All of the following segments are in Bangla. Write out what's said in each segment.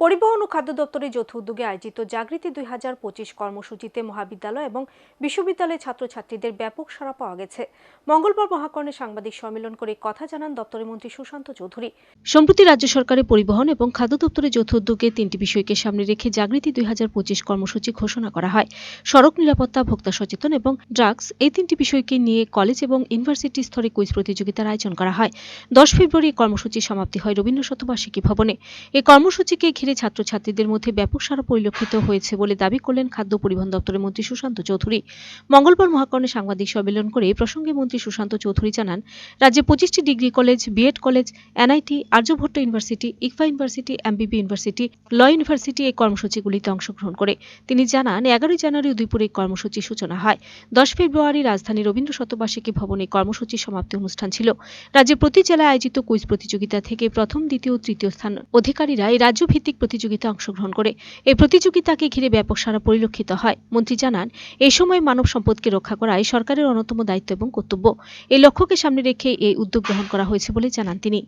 পরিবহন ও খাদ্য দপ্তরের যৌথ উদ্যোগে আয়োজিত জাগৃতি দুই হাজার পঁচিশ কর্মসূচিতে মহাবিদ্যালয় এবং বিশ্ববিদ্যালয়ের ছাত্রছাত্রীদের ব্যাপক সাড়া পাওয়া গেছে। মঙ্গলবার মহাকর্ণে সাংবাদিক সম্মেলন করে কথা জানান দপ্তরের মন্ত্রী সুশান্ত চৌধুরী। সম্প্রতি রাজ্য সরকারের পরিবহন এবং খাদ্য দপ্তরের যৌথ উদ্যোগে তিনটি বিষয়কে সামনে রেখে জাগৃতি দুই হাজার পঁচিশ কর্মসূচি ঘোষণা করা হয়। সড়ক নিরাপত্তা, ভোক্তা সচেতন এবং ড্রাগস এই তিনটি বিষয়কে নিয়ে কলেজ এবং ইউনিভার্সিটি স্তরে কুইজ প্রতিযোগিতার আয়োজন করা হয়। দশ ফেব্রুয়ারি এই কর্মসূচির সমাপ্তি হয় রবীন্দ্র শতবার্ষিকী ভবনে। এই কর্মসূচিকে ঘিরে ছাত্রছাত্রীদের মধ্যে ব্যাপক সাড়া পরিলক্ষিত হয়েছে বলে দাবি করলেন খাদ্য পরিবহন দপ্তরের মন্ত্রী সুশান্ত চৌধুরী। মঙ্গলবার মহাকর্ণে সাংবাদিক সম্মেলন করে এ প্রসঙ্গে মন্ত্রী সুশান্ত চৌধুরী জানান, রাজ্যে পঁচিশটি degree college, BEd college, NIT, Aryabhatta university, ICFAI university, MBB university, law university এই কর্মসূচিগুলিতে অংশগ্রহণ করে। তিনি জানান, এগারোই জানুয়ারি উদয়পুরে এই কর্মসূচির সূচনা হয়। দশ ফেব্রুয়ারি রাজধানী রবীন্দ্র শতবার্ষিকী ভবনে এই কর্মসূচির সমাপ্তি অনুষ্ঠান ছিল। রাজ্যের প্রতি জেলায় আয়োজিত কুইজ প্রতিযোগিতা থেকে প্রথম, দ্বিতীয় তৃতীয় স্থান অধিকারীরা এই রাজ্যভিত্তিক প্রতিযোগিতায় অংশগ্রহণ করে। এই প্রতিযোগিতাকে ঘিরে ব্যাপক সারা পরিলক্ষিত হয়। মন্ত্রী জানান, এই সময় মানব সম্পদকে রক্ষা করাই সরকারের অন্যতম দায়িত্ব এবং কর্তব্য। এই লক্ষ্যকে সামনে রেখে এই উদ্যোগ গ্রহণ করা হয়েছে বলে জানান তিনি।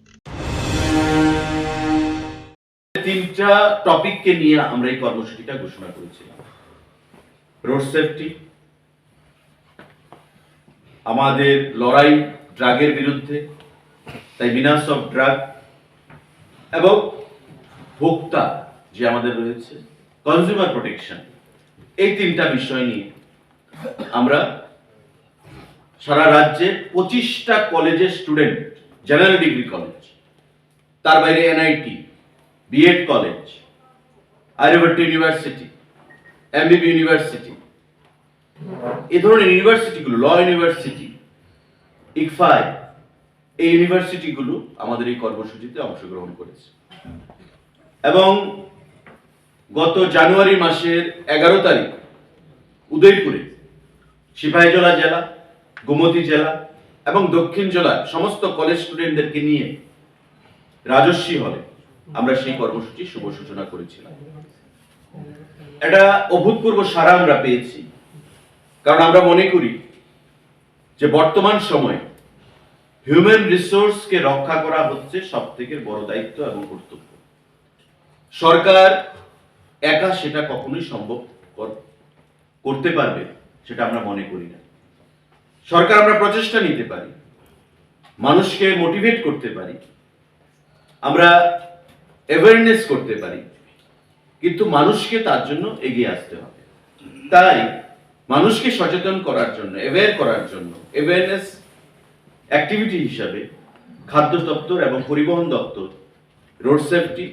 তিনটা টপিককে নিয়ে আমরা এই কর্মসূচিটা ঘোষণা করেছিলাম। রোড সেফটি, আমাদের লড়াই ড্রাগের বিরুদ্ধে, তাই বিনাশ অফ ড্রাগ, এবং ভোক্তা যে আমাদের রয়েছে কনজিউমার প্রোটেকশন এই তিনটা বিষয় নিয়ে আমরা সারা রাজ্যে পঁচিশটা কলেজের স্টুডেন্ট জেনারেল ডিগ্রি কলেজ তার বাইরে NIT B Ed college Aryabhatta university MBB university এ ধরনের ইউনিভার্সিটিগুলো ল ইউনিভার্সিটি ইকফাই এই ইউনিভার্সিটিগুলো আমাদের এই কর্মসূচিতে অংশগ্রহণ করেছে। এবং গত জানুয়ারি মাসের এগারো তারিখ, উদয়পুরে সিপাহীজলা জেলা, গোমতী জেলা এবং দক্ষিণ জেলার সমস্ত কলেজ স্টুডেন্টদেরকে নিয়ে রাজস্বী হলে আমরা সেই কর্মসূচির শুভ সূচনা করেছিলাম। এটা অভূতপূর্ব সারা আমরা পেয়েছি। কারণ আমরা মনে করি যে বর্তমান সময়ে হিউম্যান রিসোর্সকে রক্ষা করা হচ্ছে সব থেকে বড় দায়িত্ব এবং কর্তব্য। সরকার একা সেটা কখনোই সম্ভব করতে পারবে, সেটা আমরা মনে করি না। সরকার আমরা প্রচেষ্টা নিতে পারি, মানুষকে মোটিভেট করতে পারি, আমরা অ্যাওয়ারনেস করতে পারি, কিন্তু মানুষকে তার জন্য এগিয়ে আসতে হবে। তাই মানুষকে সচেতন করার জন্য অ্যাওয়্যার করার জন্য অ্যাওয়ারনেস অ্যাক্টিভিটি হিসাবে খাদ্য দপ্তর এবং পরিবহন দপ্তর রোড সেফটি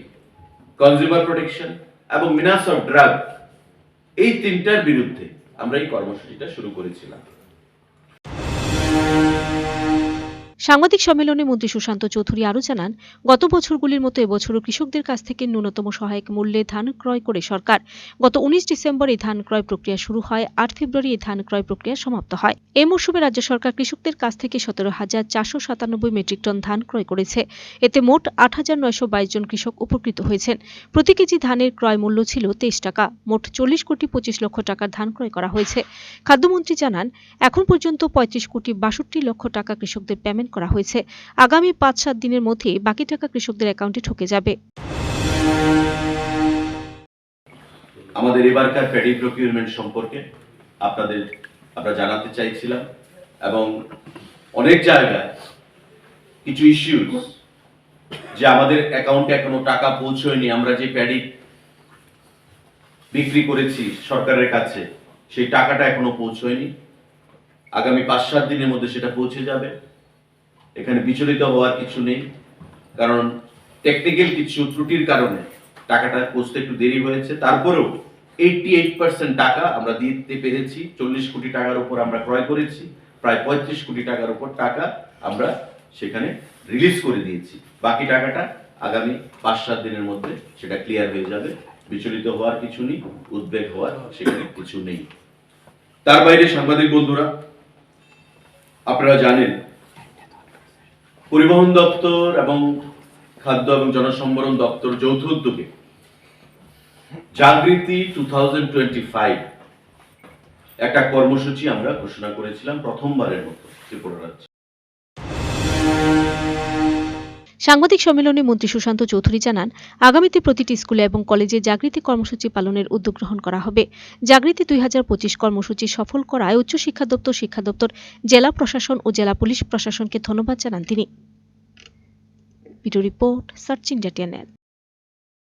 কনজিউমার প্রোটেকশন এবং মিনাস অফ ড্রাগ এই তিনটার বিরুদ্ধে আমরা এই কর্মসূচিটা শুরু করেছিলাম। সাংবাদিক সম্মেলনে মন্ত্রী সুশান্ত চৌধুরী আরও জানান, গত বছরগুলির মতো এবছরও কৃষকদের কাছ থেকে ন্যূনতম সহায়ক মূল্যে ধান ক্রয় করে সরকার। গত উনিশ ডিসেম্বর এই ধান ক্রয় প্রক্রিয়া শুরু হয়, আট ফেব্রুয়ারি এই ধান ক্রয় প্রক্রিয়া সমাপ্ত হয়। এই মৌসুমে রাজ্য সরকার কৃষকদের কাছ থেকে সতেরো হাজার চারশো সাতানব্বই মেট্রিক টন ধান ক্রয় করেছে। এতে মোট আট হাজার নয়শো বাইশ জন কৃষক উপকৃত হয়েছেন। প্রতি কেজি ধানের ক্রয় মূল্য ছিল তেইশ টাকা। মোট চল্লিশ কোটি পঁচিশ লক্ষ টাকার ধান ক্রয় করা হয়েছে। খাদ্যমন্ত্রী জানান, এখন পর্যন্ত পঁয়ত্রিশ কোটি বাষট্টি লক্ষ টাকা কৃষকদের পেমেন্ট করা হয়েছে। আগামী পাঁচ সাত দিনের মধ্যে বাকি টাকা কৃষকদের অ্যাকাউন্টে ঢুকে যাবে। আমাদের এবারকার প্যাডি প্রকিউরমেন্ট সম্পর্কে আপনাদের, আমরা জানাতে চাইছিলাম এবং অনেক জায়গায় কিছু ইস্যুস যে আমাদের অ্যাকাউন্টে এখনও টাকা পৌঁছয়নি, আমরা যে প্যাডি বিক্রি করেছি সরকারের কাছে, সেই টাকাটা এখনও পৌঁছয়নি। আগামী পাঁচ সাত দিনের মধ্যে সেটা পৌঁছে যাবে। এখানে বিচলিত হওয়ার কিছু নেই, কারণ টেকনিক্যাল কিছু ত্রুটির কারণে টাকাটা পৌঁছতে একটু দেরি হয়েছে। তারপরেও এইটটি এইট পার্সেন্ট টাকা আমরা দিতে পেরেছি, চল্লিশ কোটি টাকার উপর আমরা ক্রয় করেছি, প্রায় পঁয়ত্রিশ কোটি টাকার উপর টাকা আমরা সেখানে রিলিজ করে দিয়েছি। বাকি টাকাটা আগামী পাঁচ সাত দিনের মধ্যে সেটা ক্লিয়ার হয়ে যাবে। বিচলিত হওয়ার কিছু নেই, উদ্বেগ হওয়ার সেখানে কিছু নেই। তার বাইরে সাংবাদিক বন্ধুরা, আপনারা জানেন পরিবহন দপ্তর এবং খাদ্য এবং জনসম্বরণ দপ্তর যৌথ উদ্যোগে জাগৃতি টু একটা কর্মসূচি আমরা ঘোষণা করেছিলাম প্রথমবারের মতো ত্রিপুরা রাজ্যে। সাংবাদিক সম্মেলনে মন্ত্রী সুশান্ত চৌধুরী জানান, আগামীতে প্রতিটি স্কুলে এবং কলেজে জাগৃতি কর্মসূচি পালনের উদ্যোগ গ্রহণ করা হবে। জাগৃতি দুই হাজার পঁচিশ কর্মসূচি সফল করায় উচ্চশিক্ষা দপ্তর, শিক্ষা দপ্তর, জেলা প্রশাসন ও জেলা পুলিশ প্রশাসনকে ধন্যবাদ জানান তিনি। Report, search